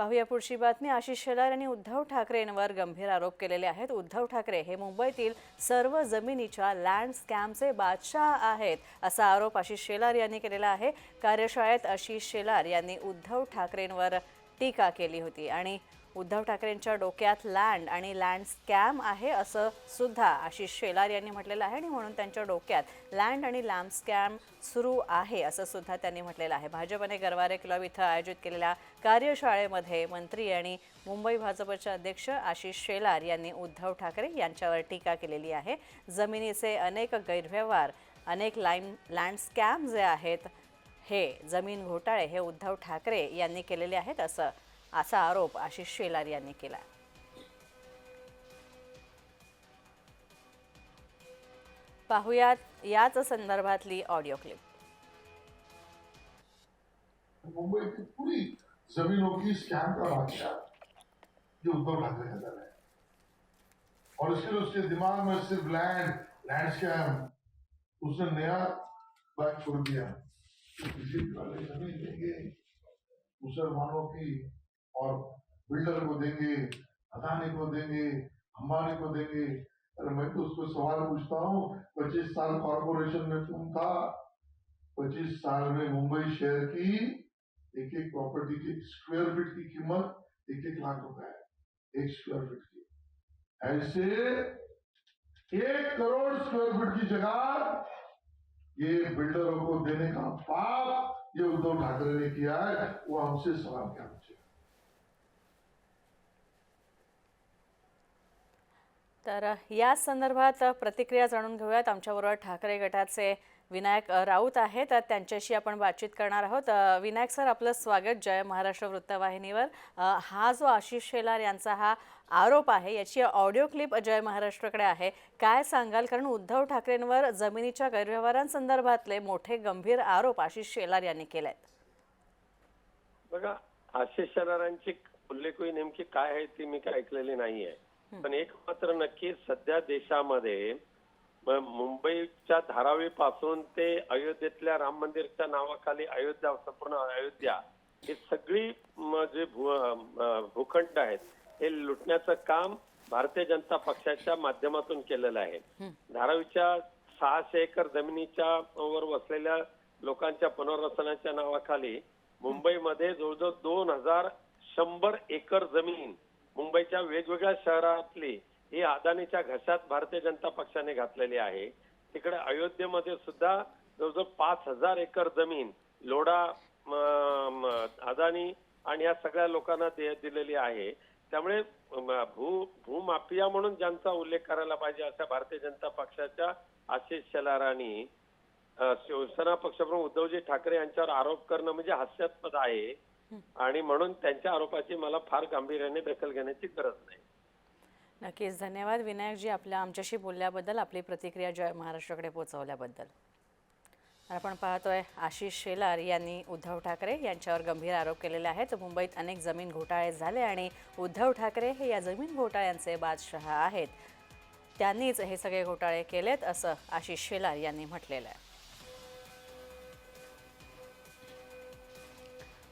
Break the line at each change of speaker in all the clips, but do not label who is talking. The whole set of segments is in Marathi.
पाहूया पुढची बातमी. आशिष शेलार यांनी उद्धव ठाकरेंवर गंभीर आरोप केलेले आहेत. उद्धव ठाकरे हे मुंबईतील सर्व जमिनीच्या लँड स्कॅमचे बादशाह आहेत असा आरोप आशिष शेलार यांनी केलेला आहे. कार्यशाळेत आशिष शेलार यांनी उद्धव ठाकरेंवर टीका केली होती आणि उद्धव ठाकरेंच्या डोक्यात लँड आणि लँड स्कॅम आहे असं सुद्धा आशिष शेलार यांनी म्हटलेलं आहे आणि म्हणून त्यांच्या डोक्यात लँड आणि लँड स्कॅम सुरू आहे असं सुद्धा त्यांनी म्हटलेलं आहे. भाजपने गरवारे क्लब इथं आयोजित केलेल्या कार्यशाळेमध्ये मंत्री आणि मुंबई भाजपचे अध्यक्ष आशिष शेलार यांनी उद्धव ठाकरे यांच्यावर टीका केलेली आहे. जमिनीचे अनेक गैरव्यवहार अनेक लाईन लँड स्कॅम जे आहेत हे जमीन घोटाळे हे उद्धव ठाकरे यांनी केलेले आहेत असं असा आरोप आशिष शेलार यांनी केला पाहुयात याच संदर्भातली ऑडिओ क्लिप
मुंबई की पूरी जमीनों की स्कैम का बादशाह जो उद्धव ठाकरे का दल है और इसके लिए उसके दिमाग में सिर्फ लैंड लैंड स्कैम उसने नया बात छोड़ दिया. कि किसी वाले जमीन देंगे मुसलमानों की और बिल्डर को देंगे, अदानी को देंगे, अंबानी को देंगे। अरे मैं तो उसको सवाल पूछता हूँ, पच्चीस साल कॉरपोरेशन में तुम था, पच्चीस साल में मुंबई शहर की, एक एक प्रॉपर्टी की स्क्वायर फीट की कीमत एक एक लाख रुपए है, एक स्क्वायर फीट की। ऐसे एक करोड़ स्क्वायर फीट की जगह ये बिल्डरों को देने का पाप ये उद्धव ठाकरे ने किया है, वो हमसे सवाल क्या पूछे
तर या संदर्भात प्रतिक्रिया जाणून घेऊयात. आमच्याबरोबर ठाकरे गटाचे विनायक राऊत आहेत. त्यांच्याशी आपण बातचीत करणार आहोत. विनायक सर आपलं स्वागत जय महाराष्ट्र वृत्तवाहिनीवर. हा जो आशिष शेलार यांचा हा आरोप आहे याची ऑडिओ क्लिप जय महाराष्ट्राकडे आहे. काय सांगाल? कारण उद्धव ठाकरेंवर जमिनीच्या गैरव्यवहारांसंदर्भातले मोठे गंभीर आरोप आशिष शेलार यांनी केले आहेत
बघा आशिष शेलारांची उल्लेखही नेमकी काय आहे ती मी काय ऐकलेली नाहीये. पण एक मात्र नक्की सध्या देशामध्ये मुंबईच्या धारावी पासून ते अयोध्येतल्या राम मंदिरच्या नावाखाली अयोध्या संपूर्ण अयोध्या ही सगळी जे भूखंड आहेत हे लुटण्याचं काम भारतीय जनता पक्षाच्या माध्यमातून केलेलं आहे. धारावीच्या सहाशे एकर जमिनीच्या वर वसलेल्या लोकांच्या पुनर्वसनाच्या नावाखाली मुंबईमध्ये जवळजवळ दोन हजार शंभर एकर जमीन मुंबईच्या वेगवेगळ्या शहरातली ही अदानीच्या घशात भारतीय जनता पक्षाने घातलेली आहे. तिकडे अयोध्येमध्ये सुद्धा जवळजवळ पाच हजार एकर जमीन लोढा अदानी आणि या सगळ्या लोकांना दे- दिलेली आहे. त्यामुळे भू भूमाफिया म्हणून ज्यांचा उल्लेख करायला पाहिजे अशा भारतीय जनता पक्षाच्या आशिष शेलारांनी शिवसेना पक्षप्रमुख उद्धवजी ठाकरे यांच्यावर आरोप करणं म्हणजे हास्यास्पद आहे. आणि म्हणून त्यांच्या आरोपाची मला फार गांभीर्याने दखल घेण्याची गरज नाही.
नक्कीच. धन्यवाद विनायकजी आपल्या आमच्याशी बोलल्याबद्दल आपली प्रतिक्रिया जय महाराष्ट्राकडे पोहोचवल्याबद्दल. आपण पाहतोय आशिष शेलार यांनी उद्धव ठाकरे यांच्यावर गंभीर आरोप केलेले आहेत. मुंबईत अनेक जमीन घोटाळे झाले आणि उद्धव ठाकरे हे या जमीन घोटाळ्यांचे बादशहा आहेत. त्यांनीच हे सगळे घोटाळे केलेत असं आशिष शेलार यांनी म्हटलेलं आहे.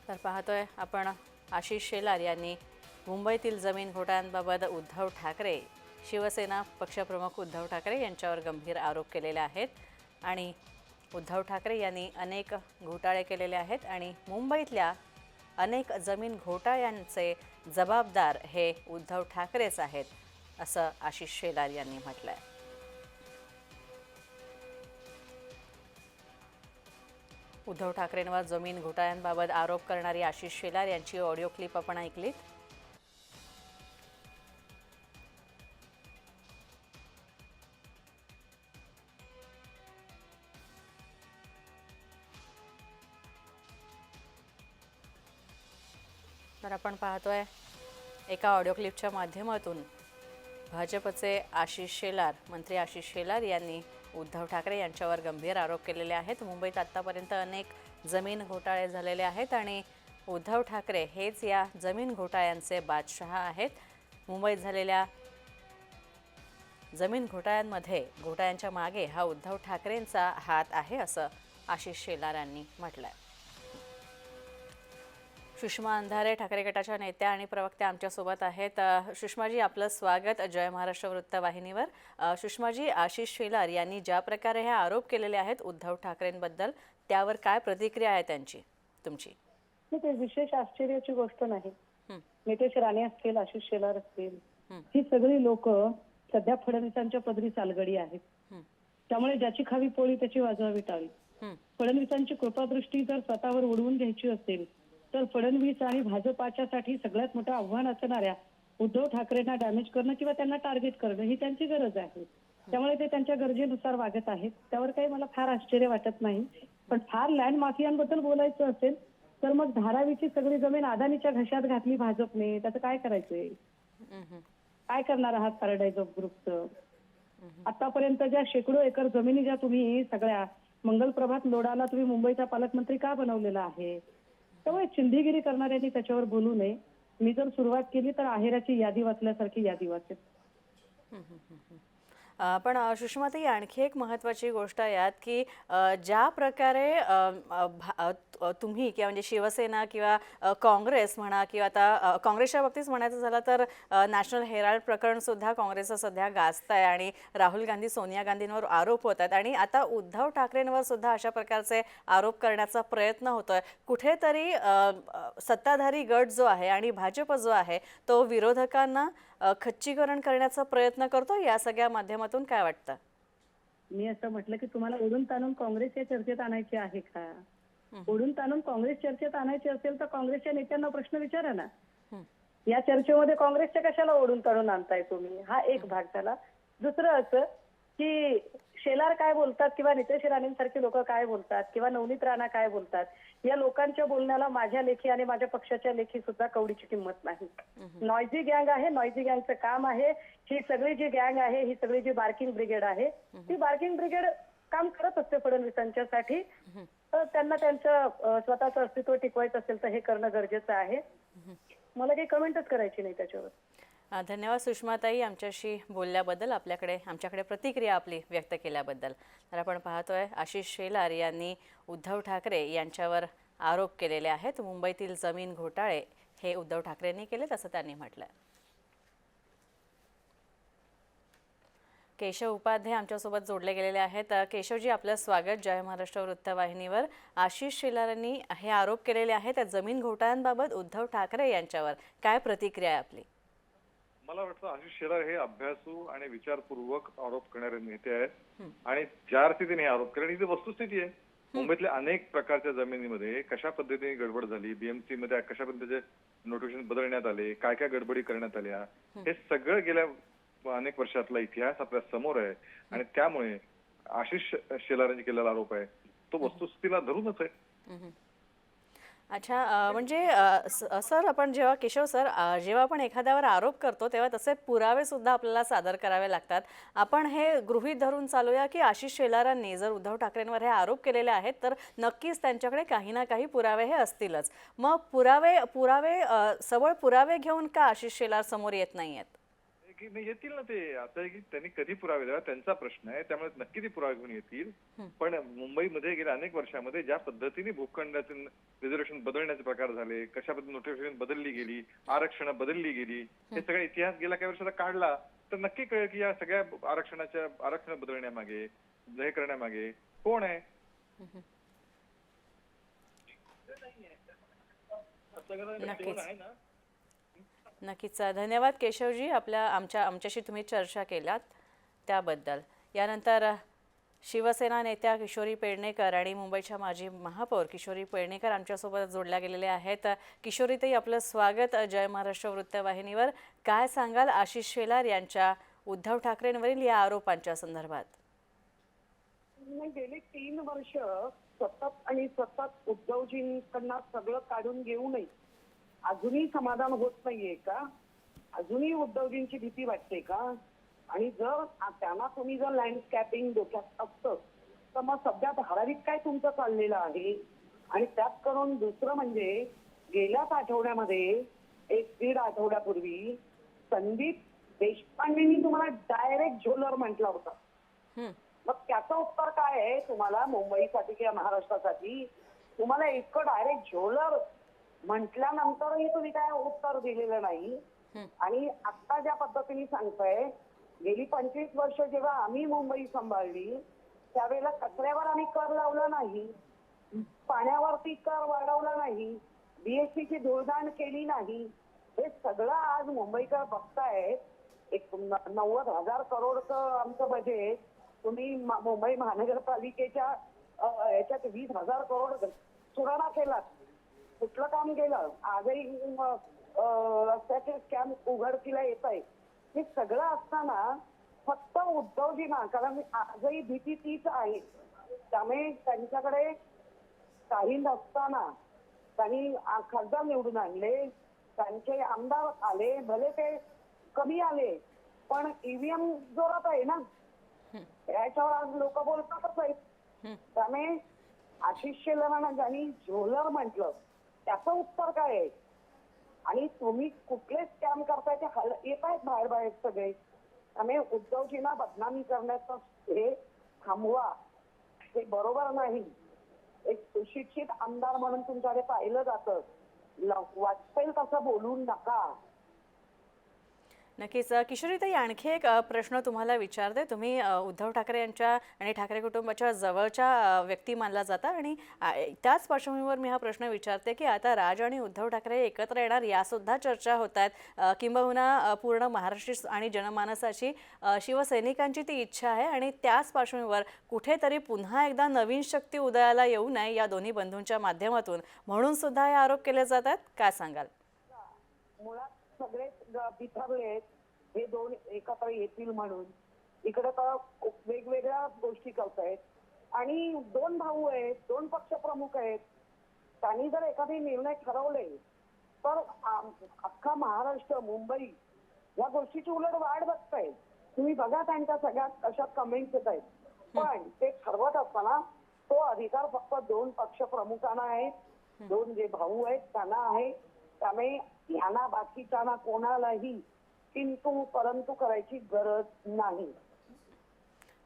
तर पाहतोय आपण आशिष शेलार यांनी मुंबईतील जमीन घोटाळ्यांबाबत उद्धव ठाकरे शिवसेना पक्षप्रमुख उद्धव ठाकरे यांच्यावर गंभीर आरोप केलेले आहेत आणि उद्धव ठाकरे यांनी अनेक घोटाळे केलेले आहेत आणि मुंबईतल्या अनेक जमीन घोटाळ्यांचे जबाबदार हे उद्धव ठाकरेच आहेत असं आशिष शेलार यांनी म्हटलं आहे उद्धव ठाकरेंवर जमीन घोटाळ्यांबाबत आरोप करणारी आशिष शेलार यांची ऑडिओ क्लिप आपण ऐकलीत. तर आपण पाहतोय एका ऑडिओ क्लिपच्या माध्यमातून भाजपचे आशिष शेलार मंत्री आशिष शेलार यांनी उद्धव ठाकरे यांच्यावर गंभीर आरोप केलेले आहेत. मुंबईत आत्तापर्यंत अनेक जमीन घोटाळे झालेले आहेत आणि उद्धव ठाकरे हेच या जमीन घोटाळ्यांचे बादशहा आहेत. मुंबईत झालेल्या जमीन घोटाळ्यांमध्ये घोटाळ्यांच्या मागे हा उद्धव ठाकरेंचा हात आहे असं आशिष शेलार यांनी म्हटलं आहे सुषमा अंधारे ठाकरे गटाच्या नेत्या आणि प्रवक्त्या आमच्यासोबत आहेत. सुषमाजी आपलं स्वागत. जय महाराष्ट्र वृत्तवाहिनीवर सुषमाजी आशिष शेलार यांनी ज्या प्रकारे हे आरोप केलेले आहेत उद्धव ठाकरेंबद्दल त्यावर काय प्रतिक्रिया आहे त्यांची तुमची?
ते विशेष आश्चर्याची गोष्ट नाही. नितेश राणे असतील आशिष शेलार असतील
हं.
सगळी लोक सध्या फडणवीसांच्या पदरी चालगडी आहेत. त्यामुळे ज्याची खावी पोळी त्याची वाजवावी टाळी. फडणवीसांची कृपादृष्टी जर स्वतःवर उडवून घ्यायची असेल तर फडणवीस आणि भाजपाच्यासाठी सगळ्यात मोठं आव्हान असणाऱ्या उद्धव ठाकरेंना डॅमेज करणं किंवा त्यांना टार्गेट करणं ही त्यांची गरज आहे. त्यामुळे ते त्यांच्या गरजेनुसार वागत आहेत. त्यावर काही मला फार आश्चर्य वाटत नाही. पण फार लँड माफियांबद्दल बोलायचं असेल तर मग धारावीची सगळी जमीन अदानीच्या घशात घातली भाजपने. त्याचं काय करायचंय काय करणार आहात पॅराडाईज ऑफ ग्रुपचं आतापर्यंत ज्या शेकडो एकर जमिनी ज्या तुम्ही सगळ्या मंगलप्रभात लोडाला तुम्ही मुंबईचा पालकमंत्री का बनवलेला आहे? त्यामुळे चिंधीगिरी करणाऱ्यांनी त्याच्यावर बोलू नये. मी जर सुरुवात केली तर आहेराची यादी वाचल्यासारखी यादी वाचेल.
पण सुषमाताई आणखी एक महत्त्वाची गोष्ट आहे यात की ज्या प्रकारे भा- तुम्ही किंवा म्हणजे शिवसेना किंवा काँग्रेस म्हणा किंवा आता काँग्रेसच्या बाबतीत म्हणायचं झालं तर नॅशनल हेराल्ड प्रकरण सुद्धा काँग्रेसचं सध्या गाजत आहे आणि राहुल गांधी सोनिया गांधींवर आरोप होत आहेत आणि आता उद्धव ठाकरेंवर सुद्धा अशा प्रकारचे आरोप करण्याचा प्रयत्न होतोय. कुठेतरी सत्ताधारी गट जो आहे आणि भाजप जो आहे तो विरोधकांना खच्चीकरण करण्याचा प्रयत्न करतो या सगळ्या माध्यमातून काय वाटतं?
मी असं म्हटलं की तुम्हाला ओढून ताणून काँग्रेस या चर्चेत आणायचे आहे का? ओढून ताणून काँग्रेस चर्चेत आणायचे असेल तर काँग्रेसच्या नेत्यांना प्रश्न विचारा ना. या चर्चेमध्ये काँग्रेसच्या कशाला ओढून काढून आणताय तुम्ही? हा एक भाग झाला. दुसरं असं की शेलार काय बोलतात किंवा नितेश राणेंसारखी लोक काय बोलतात किंवा नवनीत राणा काय बोलतात या लोकांच्या बोलण्याला माझ्या लेखी आणि माझ्या पक्षाच्या लेखी सुद्धा कवडीची किंमत नाही. नॉयझी गँग आहे नॉयझी गँगचं काम आहे ही सगळी जी गँग आहे ही सगळी जी बार्किंग ब्रिगेड आहे ती बार्किंग ब्रिगेड काम करत असते फडणवीसांच्यासाठी. तर त्यांना त्यांचं स्वतःचं अस्तित्व टिकवायचं असेल तर हे करणं गरजेचं आहे. मला काही कमेंटच करायची नाही त्याच्यावर.
धन्यवाद सुषमाताई आमच्याशी बोलल्याबद्दल आपल्याकडे आमच्याकडे प्रतिक्रिया आपली व्यक्त केल्याबद्दल. तर आपण पाहतोय आशिष शेलार यांनी उद्धव ठाकरे यांच्यावर आरोप केलेले आहेत. मुंबईतील जमीन घोटाळे हे उद्धव ठाकरेंनी केले असं त्यांनी म्हटलं केशव उपाध्ये आमच्यासोबत जोडले गेलेले आहेत. केशवजी आपलं स्वागत. जय महाराष्ट्र वृत्तवाहिनीवर. आशिष शेलारांनी हे आरोप केलेले आहेत त्या जमीन घोटाळ्यांबाबत उद्धव ठाकरे यांच्यावर. काय प्रतिक्रिया आहे आपली?
मला वाटतं आशिष शेलार हे अभ्यासू आणि विचारपूर्वक आरोप करणारे नेते आहेत. आणि ज्या अर्थी त्यांनी हे आरोप केले आणि ही वस्तुस्थिती आहे मुंबईतल्या अनेक प्रकारच्या जमिनीमध्ये कशा पद्धतीने गडबड झाली बीएमसी मध्ये कशा पद्धतीचे नोटिफिकेशन बदलण्यात आले काय काय गडबडी करण्यात आल्या हे सगळं गेल्या अनेक वर्षातला इतिहास आपल्यासमोर आहे. आणि त्यामुळे आशिष शेलारांनी केलेला आरोप आहे तो वस्तुस्थितीला धरूनच आहे.
अच्छा म्हणजे स- सर आपण जेव्हा केशव सर जेव्हा आपण एखाद्यावर आरोप करतो तेव्हा तसे पुरावे सुद्धा आपल्याला सादर करावे लागतात. आपण हे गृहीत धरून चालूया की आशिष शेलारांनी जर उद्धव ठाकरेंवर हे आरोप केलेले आहेत तर नक्कीच त्यांच्याकडे काही ना काही पुरावे हे असतीलच. मग पुरावे पुरावे सबळ पुरावे घेऊन का आशिष शेलार समोर येत नाही आहेत
की नाही येतील ना ते. असं आहे की त्यांनी कधी पुरावे द्यावा त्यांचा प्रश्न आहे. त्यामुळे नक्की ते पुरावे घेऊन येतील. पण मुंबईमध्ये गेल्या अनेक वर्षामध्ये ज्या पद्धतीने भूखंडाचे रिझर्वेशन बदलण्याचे प्रकार झाले कशा पद्धतीने नोटिफिकेशन बदलली गेली आरक्षण बदलली गेली हे. सगळा इतिहास गेल्या काही वर्षाचा काढला तर नक्की कळेल की या सगळ्या आरक्षणाच्या आरक्षण बदलण्यामागे हे करण्यामागे कोण आहे?
नक्कीच. नक्कीच. धन्यवाद केशवजी आपल्या आमच्या आमच्याशी तुम्ही चर्चा केलात त्याबद्दल. यानंतर शिवसेना नेत्या किशोरी पेडणेकर आणि मुंबईच्या माजी महापौर किशोरी पेडणेकर आमच्यासोबत जोडल्या गेलेल्या आहेत. किशोरीतही किशोरीताई आपलं स्वागत. जय महाराष्ट्र वृत्तवाहिनीवर काय सांगाल? आशिष शेलार यांच्या उद्धव ठाकरेंवरील या आरोपांच्या संदर्भात.
गेली तीन वर्ष सतत आणि सतत उद्धवजींकडनं सगळं काढून घेऊनही अजूनही समाधान होत नाहीये का? अजूनही उद्धवजींची भीती वाटते का? आणि जर त्यांना तुम्ही जर लँडस्कॅपिंग डोक्यात असतं तर मग सध्या धारावीत काय तुमचं चाललेलं आहे? आणि त्यात करून दुसरं म्हणजे गेल्याच आठवड्यामध्ये एक दीड आठवड्यापूर्वी संदीप देशपांडेंनी तुम्हाला डायरेक्ट झोलर म्हटला होता. मग त्याचं उत्तर काय आहे? तुम्हाला मुंबईसाठी किंवा महाराष्ट्रासाठी? तुम्हाला इतकं डायरेक्ट झोलर म्हटल्यानंतरही तुम्ही काय उत्तर दिलेलं नाही. आणि आता ज्या पद्धतीने सांगताय गेली पंचवीस वर्ष जेव्हा आम्ही मुंबई सांभाळली त्यावेळेला कचऱ्यावर आम्ही कर लावला नाही. पाण्यावरती कर वाढवला नाही. बीएससी ची धुळदाण केली नाही. हे सगळं आज मुंबईकर बघताय. एक नव्वद हजार करोडचं आमचं बजेट तुम्ही मुंबई महानगरपालिकेच्या याच्यात वीस हजार करोड सुधारणा केलात. कुठलं काम केलं? आजही रस्त्याचे स्कॅम उघडकीला येत आहे हे सगळं असताना फक्त उद्धवजींना कारण आजही भीती तीच आहे. त्यामुळे त्यांच्याकडे काही नसताना त्यांनी खासदार निवडून आणले त्यांचे आमदार आले भले ते कमी आले पण ईव्हीएम जोरात आहे ना. याच्यावर आज लोक बोलतातच आहेत. त्यामुळे आशिष शेलारांना ज्यांनी झोलर म्हटलं त्याचं उत्तर काय आहे? आणि तुम्ही कुठले स्कॅम करताय ते हल येत आहेत बाहेर बाहेर सगळे. त्यामुळे उद्धवजींना बदनामी करण्याचं हे थांबवा. हे बरोबर नाही. एक सुशिक्षित आमदार म्हणून तुमच्याकडे पाहिलं जातं. ल- वाटेल तसं बोलू नका.
नक्कीच. अ, किशोरीताई आणखी एक प्रश्न तुम्हाला विचारते. तुम्ही उद्धव ठाकरे यांच्या आणि ठाकरे कुटुंबाच्या जवळच्या व्यक्ती मानला जाता आणि त्याच पार्श्वभूमीवर मी हा प्रश्न विचारते की आता राज आणि उद्धव ठाकरे एकत्र येणार यासुद्धा चर्चा होत आहेत किंबहुना पूर्ण महाराष्ट्र आणि जनमानसाची शिवसैनिकांची ती इच्छा आहे आणि त्याच पार्श्वभूमीवर कुठेतरी पुन्हा एकदा नवीन शक्ती उदयाला येऊ नये या दोन्ही बंधूंच्या माध्यमातून. म्हणून सुद्धा हे आरोप केले जात आहेत काय सांगाल?
मुळात सगळेच बिथरलेत हे दोन एकत्र येतील म्हणून. इकडे तर वेगवेगळ्या गोष्टी करतायत. आणि दोन भाऊ आहेत दोन पक्ष प्रमुख आहेत. त्यांनी जर एखादे निर्णय ठरवले तर अख्खा महाराष्ट्र मुंबई या गोष्टीची उलट वाढ बघताय तुम्ही बघा त्यांच्या सगळ्यात कशा कमेंट्स येत आहेत पण ते ठरवत असताना तो अधिकार फक्त दोन पक्ष प्रमुखांना आहे. दोन जे भाऊ आहेत त्यांना आहे. त्यामुळे ह्यांना बाकीच्यांना कोणालाही किंतु परंतु करायची गरज नाही.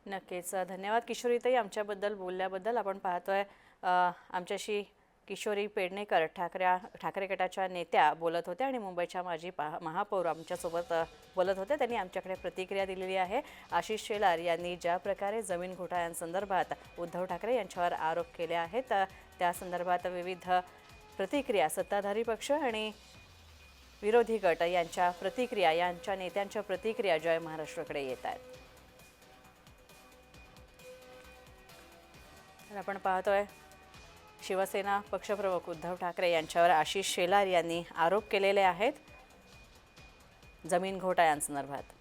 नक्कीच. धन्यवाद किशोरीताई आमच्याबद्दल बोलल्याबद्दल. आपण पाहतोय आमच्याशी किशोरी पेडणेकर ठाकरे ठाकरे गटाच्या नेत्या बोलत होत्या आणि मुंबईच्या माजी पहा महापौर आमच्यासोबत बोलत होते त्यांनी आमच्याकडे प्रतिक्रिया दिलेली आहे. आशिष शेलार यांनी ज्या प्रकारे जमीन घोटाळ्यांसंदर्भात उद्धव ठाकरे यांच्यावर आरोप केले आहेत त्या संदर्भात विविध प्रतिक्रिया सत्ताधारी पक्ष आणि विरोधी गट यांच्या प्रतिक्रिया यांच्या नेत्यांच्या प्रतिक्रिया जय महाराष्ट्राकडे येत आहेत. तर आपण पाहतोय शिवसेना पक्षप्रमुख उद्धव ठाकरे यांच्यावर आशिष शेलार यांनी आरोप केलेले आहेत. जमीन घोटाळ्यांसंदर्भात.